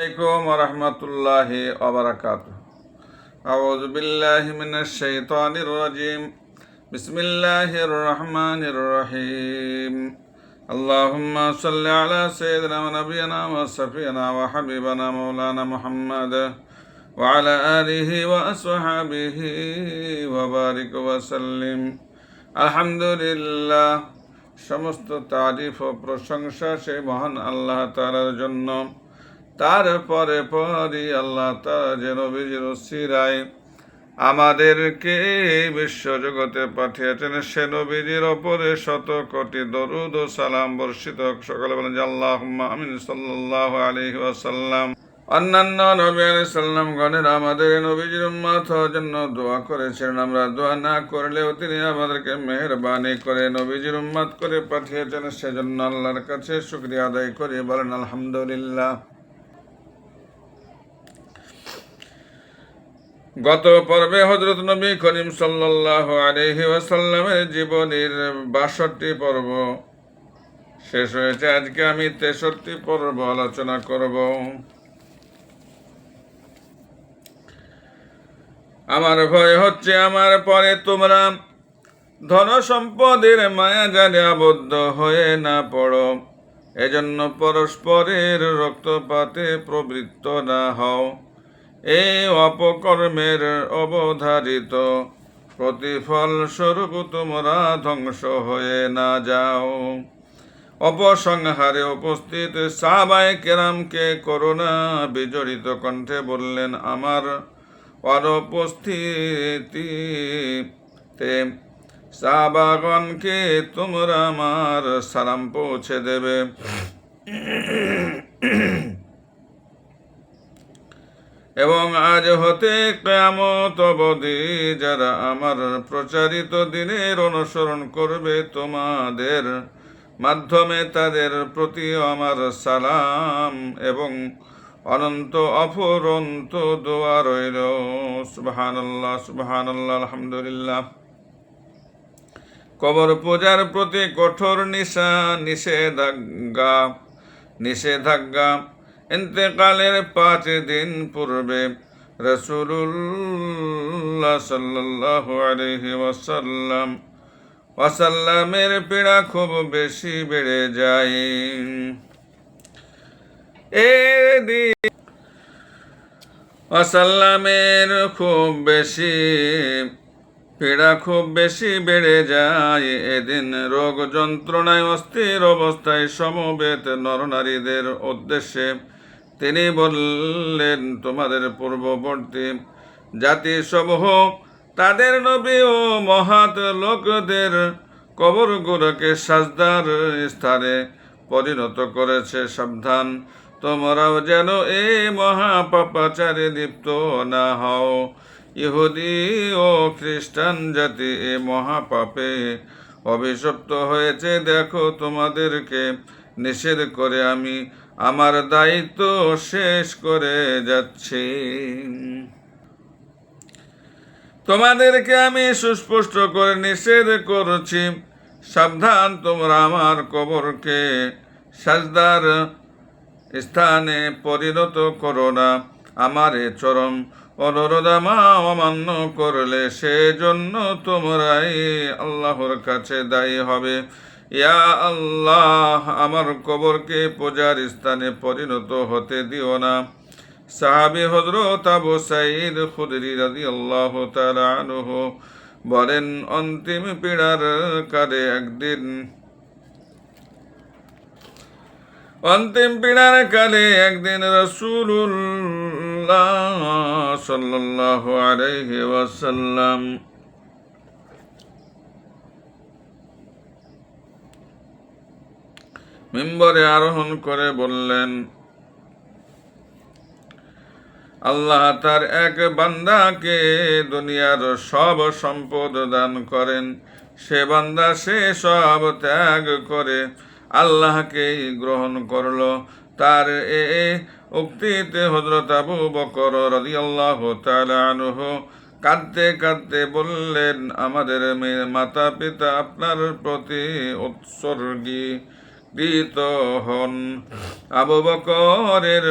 عليكم ورحمة الله وبركاته أعوذ بالله من الشيطان الرجيم بسم الله الرحمن الرحيم اللهم صل على سيدنا ونبينا وصفينا وحبيبنا مولانا محمد وعلى آله وأصحابه وبارك وسلم الحمد لله সমস্ত তারিফ ও প্রশংসা সেই মহান আল্লাহ তাআলার জন্য তারপরে পরে আল্লাহ সিরায়। আমাদেরকে বিশ্ব জগতে পাঠিয়েছেন সে নবীজির ওপরে শত কোটি দরুদ ও সালাম বর্ষিত সকলে বলেন আল্লাহ আমিন সাল্লাহ আলহি ওয়াসাল্লাম। অন্যান্য নবী আলাইহিস সাল্লাম গণের আমাদের নবীজির উম্মত হওয়ার জন্য দোয়া করেছেন। আমরা দোয়া না করলেও তিনি আমাদেরকে মেহরবানি করে নবীজির উম্মত করে পাঠিয়েছেন। সেজন্য আল্লাহর কাছে শুকরিয়া আদায় করি। বলেন আলহামদুলিল্লাহ। গত পর্বে হজরত নবী করিম সাল্লাহ আলহি ওয়াসাল্লামের জীবনের বাষট্টি পর্ব শেষ হয়েছে। আজকে আমি তেষট্টি পর্ব আলোচনা করব। আমার ভয় হচ্ছে, আমার পরে তোমরা ধন সম্পদের মায়া জালে আবদ্ধ হয়ে না পড়ো। এজন্য পরস্পরের রক্তপাতে প্রবৃত্ত না হও। এই অপকর্মের অবধারিত প্রতিফল স্বরূপ তোমরা ধ্বংস হয়ে না যাও। অপসংহারে উপস্থিত সাহাবায় কেরামকে করোনা বিজড়িত কণ্ঠে বললেন, আমার অনুপস্থিতিতে সাহাবাগণকে তোমরা আমার সালাম পৌঁছে দেবে। এবং আজ হতে কেমত অবধি যারা আমার প্রচারিত দিনের অনুসরণ করবে তোমাদের মাধ্যমে তাদের প্রতি আমার সালাম এবং অনন্ত অফুরন্ত দোয়া রইল। সুবহানাল্লাহ সুবহানাল্লাহ, আলহামদুলিল্লাহ। কবর পূজার প্রতি কঠোর নিশা, নিষেধাজ্ঞা নিষেধাজ্ঞা ইন্তেকালের পাঁচ দিন পূর্বে রসুল্লাহ সাল্লাহ আলহি ওয়াসাল্লাম ওয়াসাল্লামের পীড়া খুব বেশি বেড়ে যায়। এদিন ওয়াসাল্লামের খুব বেশি পীড়া খুব বেশি বেড়ে যায়। এদিন রোগ যন্ত্রণায় অস্থির অবস্থায় সমবেত নরনারীদের উদ্দেশ্যে তিনি বললেন, তোমাদের পূর্ববর্তী জাতি সমূহ তাদের নবী ও মহাত লোকদের কবরগুলোকে সাজদার স্থানে পরিণত করেছে। সাবধান, তোমরাও যেন এই মহাপাপাচারে লিপ্ত না হও। ইহুদি ও খ্রিস্টান জাতি এ মহাপাপে অভিশপ্ত হয়েছে। দেখো তোমাদেরকে নিষেধ করে আমি আমার দায়িত্ব শেষ করে যাচ্ছি। তোমাদেরকে আমি সুস্পষ্ট করে নিষেধ করছি। সাবধান, তোমরা আমার কবরকে সাজদার স্থানে পরিণত করো না। আমার এ চরম অনুরোধ অমান্য করলে সেজন্য তোমরাই আল্লাহর কাছে দায়ী হবে। ইয়া আল্লাহ, আমার কবরকে পূজার স্থানে পরিণত হতে দিও না। সাহাবি হজরত আবু সাইদ খুদরি রাজি আল্লাহ আনহ বলেন, অন্তিম পীড়ার কারে একদিন, অন্তিম পীড়ার কালে একদিন রসুল্লাহ সাল্লাহ আলাইহি ওয়াসাল্লাম মিম্বরে আরোহণ করে বললেন, আল্লাহ তার এক বান্দাকে দুনিয়ার সব সম্পদ দান করেন। সে বান্দা সে সব ত্যাগ করে আল্লাহকেই গ্রহণ করল। তার এ উক্তিতে হজরত আবু বকর রাজি আল্লাহ আনহ কাঁদতে কাঁদতে বললেন, আমাদের মেয়ে মাতা পিতা আপনার প্রতি উৎসর্গী। উপকৃত হন। আবু বকরের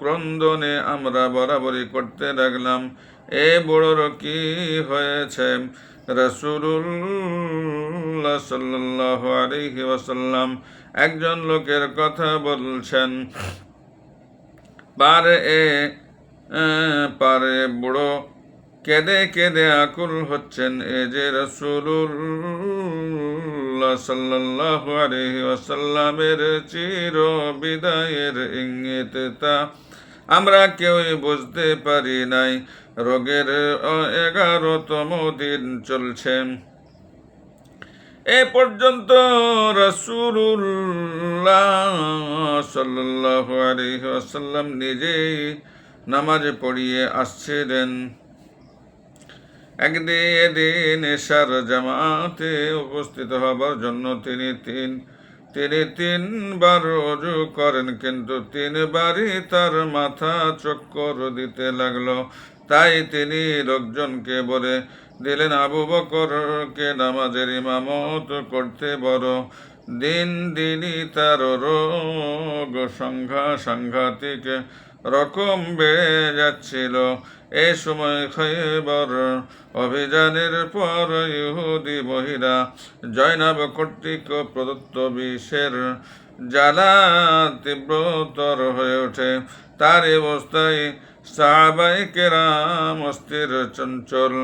ক্রন্দনে আমরা বরাবরই করতে লাগলাম, এ বড়র কি হয়েছে? রসুল্লাহ সাল্লাহ একজন লোকের কথা বলছেন, পারে এ পারে বুড়ো কেঁদে কেঁদে আকুল হচ্ছেন এ যে রসুল্লাহ সাল্লাহ আলহি ওয়াসাল্লামের চির বিদায়ের ইঙ্গিত তা আমরা কেউই বুঝতে পারি নাই। রোগের এগারোতম দিন চলছে। এ পর্যন্ত রসুল্লাহ সাল্লাহ আলহিহাসাল্লাম নিজেই নামাজ পড়িয়ে আসছিলেন। একদিন দিন এশার জামাতে উপস্থিত হবার জন্য তিনি তিন, তিনি তিনবার অজু করেন, কিন্তু তিনবারই তার মাথা চক্কর দিতে লাগল। তাই তিনি লোকজনকে বলে দিলেন, আবু বকরকে নামাজের ইমামত করতে বড় দিন দিনই তার রোগ সংঘা সাংঘাতিক রকম বেড়ে যাচ্ছিল। এই সময় খৈবর অভিযানের পর ইহুদি মহিলা জয়নাব কর্তৃক প্রদত্ত বিষের জ্বালা তীব্রতর হয়ে ওঠে। তার অবস্থায় সাহাবাই কেরাম অস্থির চঞ্চল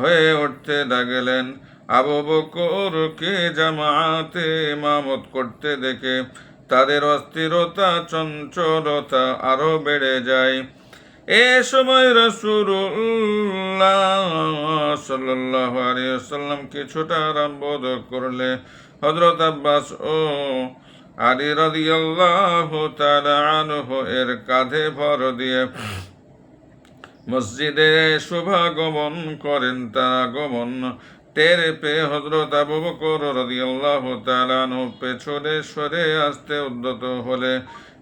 হয়ে উঠতে লাগলেন। আবু বকরকে জামাতে ইমামত করতে দেখে তাদের অস্থিরতা, চঞ্চলতা আরও বেড়ে যায়। এ সময় রসুল্লাহ সাল্লাহ আলিয়াল্লাম কিছুটা করলে হজরত আব্বাস ও এর কাঁধে ভর দিয়ে মসজিদে শুভাগমন করেন। তারা গমন টের পেয়ে হজরত আবু বকর রাদিয়াল্লাহু তাআলা আনহু পেছনে সরে আসতে উদ্যত হলে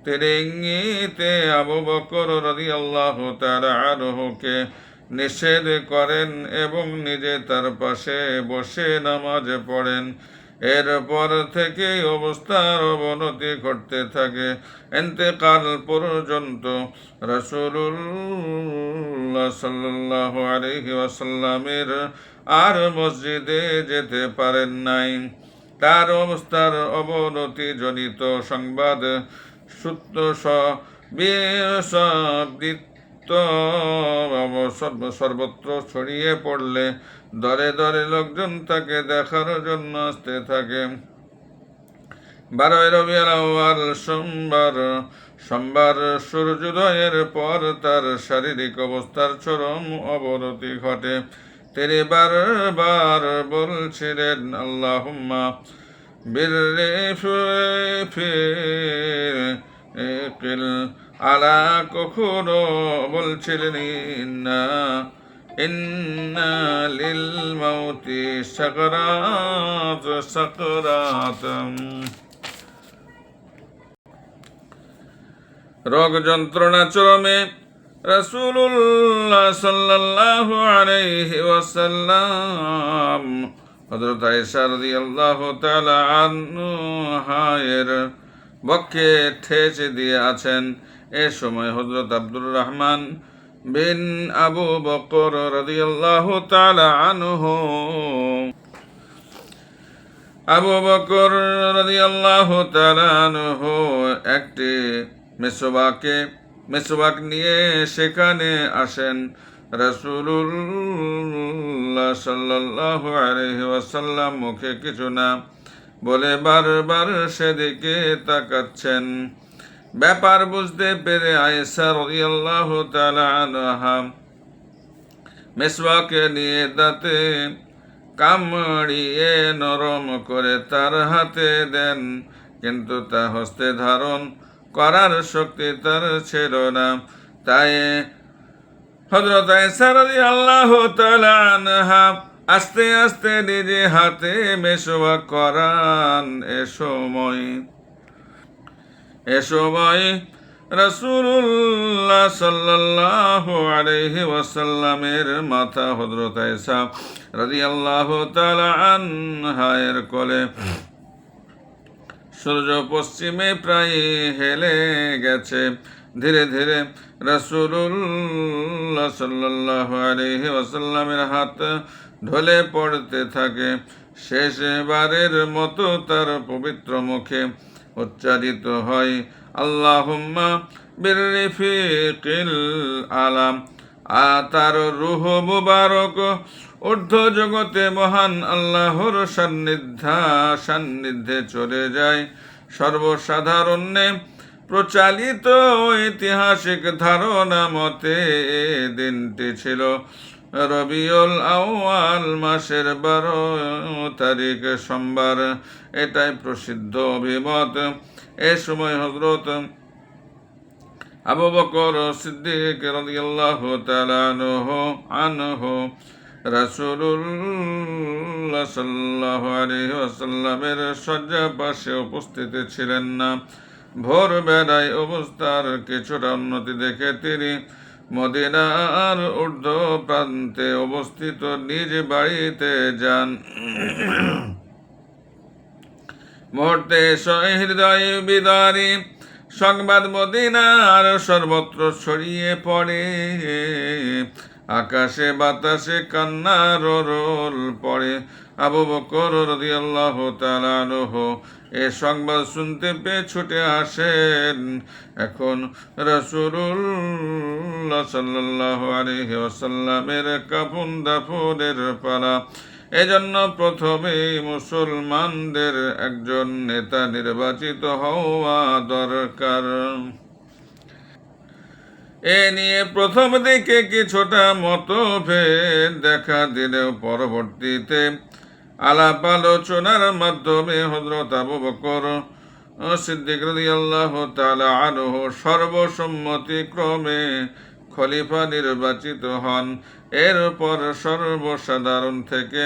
তিনি ইঙ্গিতে আবু বকর রাদিয়াল্লাহু তাআলা আনহুকে নিষেধ করেন এবং নিজে তার পাশে বসে নামাজ পড়েন। এরপর থেকে অবস্থার অবনতি ঘটতে থাকে। এতেকাল পর্যন্ত রসুল্লাহ সাল্লাহ আলহি আর মসজিদে যেতে পারেন নাই। তার অবস্থার অবনতি জনিত সংবাদ সর্বত্র ছড়িয়ে পড়লে দরে দরে লোকজন তাকে দেখার জন্য আসতে থাকে। বারোই আউয়াল সোমবার সোমবার সূর্যোদয়ের পর তার শারীরিক অবস্থার চরম অবনতি ঘটে। তিনি বারবার বলছিলেন, আল্লাহুম্মা ফিল আলা কখনো বলছিলেন সাকরাত রোগ যন্ত্রণা চরমে রসুল্লাহ সাল্লাল্লাহু আলাইহি ওয়াসাল্লাম হযরত আয়েশা তাআলা আনহায়ের বক্ষে দিয়ে আছেন। এ সময় হযরত আব্দুর রহমান বিন আবু বকর তাআলা আনহু আবু বকর রাদিয়াল্লাহু তাআলা আনহু একটি মেসোবাকে, মেসোবাক নিয়ে সেখানে আসেন। রাসূলুল্লাহ সাল্লাল্লাহু আলাইহি ওয়াসাল্লাম মুখে কিছু না বলে বারবার সেদিকে তাকাচ্ছেন। ব্যাপার বুঝতে পেরে আয়েশা রাদিয়াল্লাহু তাআলা আনহা মেসওয়াকে নিয়ে দাঁতে কামড়িয়ে নরম করে তার হাতে দেন, কিন্তু তা হস্তে ধারণ করার শক্তি তার ছিল না। তাই হজরত সারদি আল্লাহ আস্তে আস্তে নিজে হাতে মেসোয়া করান। এ সময় এ সময় রসুল্লাহ সাল্লাহ আলহি ওয়াসাল্লামের মাথা হজরত আয়সা রাজি আল্লাহ আনহায়ের কোলে সূর্য পশ্চিমে প্রায় হেলে গেছে। ধীরে ধীরে রাসূলুল্লাহ সাল্লাল্লাহু আলাইহি ওয়াসাল্লামের হাত ঢলে পড়তে থাকে। শেষবারের মতো তার পবিত্র মুখে উচ্চারিত হয়, আল্লাহুম্মা বিররিফিকিল আলাম। আ তার রুহ মুবারক ঊর্ধ্ব জগতে মহান আল্লাহর সান্নিধ্যা সান্নিধ্যে চলে যায়। সর্বসাধারণে প্রচালিত ঐতিহাসিক ধারণা মতে দিনটি ছিল রবিউল আউয়াল মাসের বারো তারিখ সোমবার। এটাই প্রসিদ্ধ অভিমত। এ সময় হজরত আবু বকর সিদ্দিক রাদিয়াল্লাহু তাআলা আনহু রাসূলুল্লাহ সাল্লাল্লাহু আলাইহি ওয়াসাল্লামের শয্যা পাশে উপস্থিত ছিলেন না। ভোর বেলায় অবস্থার কিছুটা উন্নতি দেখে তিনি মদিনার ঊর্ধ্ব প্রান্তে অবস্থিত নিজ বাড়িতে যান। মুহূর্তে সহৃদয় বিদারী, সংবাদ মদিনার সর্বত্র ছড়িয়ে পড়ে। আকাশে বাতাসে কান্নার রোল পড়ে। আবু বকর রাদিয়াল্লাহু তাআলা আনহু এ সংবাদ শুনতে পেয়ে ছুটে আসেন। এখন রাসূলুল্লাহ সাল্লাল্লাহু আলাইহি ওয়াসাল্লামের কাফন দাফনের পালা। এজন্য প্রথমে মুসলমানদের একজন নেতা নির্বাচিত হওয়া দরকার। এ নিয়ে প্রথম দিকে কিছুটা মতভেদ দেখা দিলেও পরবর্তীতে আলাপ আলোচনার মাধ্যমে হজরত আবু বকর সিদ্দিক তাআলা আনহু সর্বসম্মতিক্রমে খলিফা নির্বাচিত হন। এরপর সর্বসাধারণ থেকে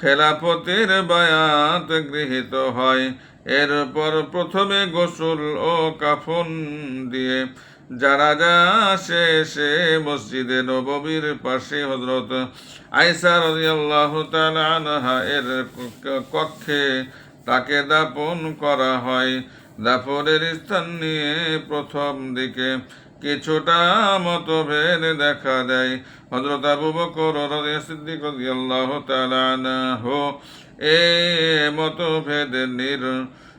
খেলাফতের বায়াত গৃহীত হয়। এরপর প্রথমে গোসল ও কাফন দিয়ে যারা যা শেষে মসজিদে নববীর পাশে হজরত আইসা রাদিয়াল্লাহু তাআলা আনহা এর কক্ষে তাকে দাপন করা হয়। দাফনের স্থান নিয়ে প্রথম দিকে কিছুটা মতভেদ দেখা দেয়। হজরত আবু বকর সিদ্দিক রাদিয়াল্লাহু তাআলা এ মতভেদ নির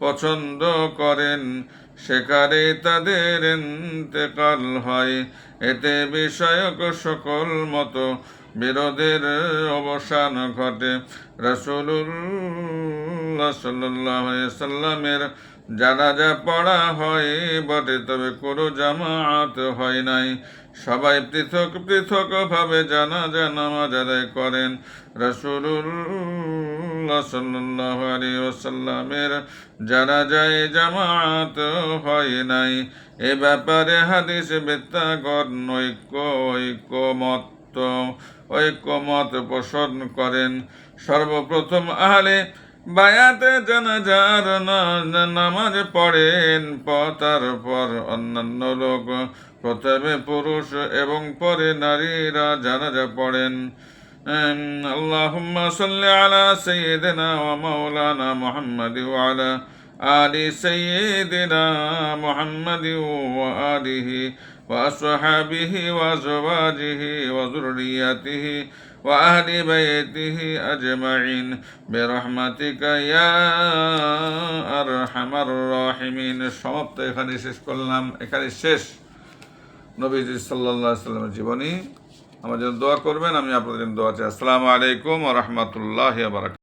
পছন্দ করেন সেখানে তাদের ইন্তেকাল হয়। এতে বিষয়ক সকল মতো বিরোধের অবসান ঘটে। আলাইহি সাল্লামের জানাজা পড়া হয় বটে, তবে কোনো জামাত হয় নাই। সবাই পৃথক পৃথক ভাবে জানাজা নামাজ আদায় করেন। রাসূলুল্লাহ সাল্লাল্লাহু আলাইহি ওয়াসাল্লামের জানাজায় জামাত হয় নাই, এ ব্যাপারে হাদিস বেত্তাগণ ঐক্য ঐক্যমত ঐক্যমত পোষণ করেন। সর্বপ্রথম আহলে বায়াতে জানাজার নামাজ পড়েন তারপর অন্যান্য লোক প্রথমে পুরুষ এবং পরে নারীরা জানাজা পড়েন। اللهم صل على سيدنا ومولانا محمد وعلى آل سيدنا محمد وآله وأصحابه وأزواجه وذريته وأهل بيته أجمعين برحمتك يا أرحم الراحمين সমাপ্ত এখানে শেষ করলাম এখানে শেষ নবীজি সাল্লাল্লাহু আলাইহি সাল্লামের জীবনী আমার জন্য দোয়া করবেন আমি আপনাদের জন্য দোয়া চাই আসসালামু আলাইকুম ওয়া রাহমাতুল্লাহি ওয়া বারাকাতুহু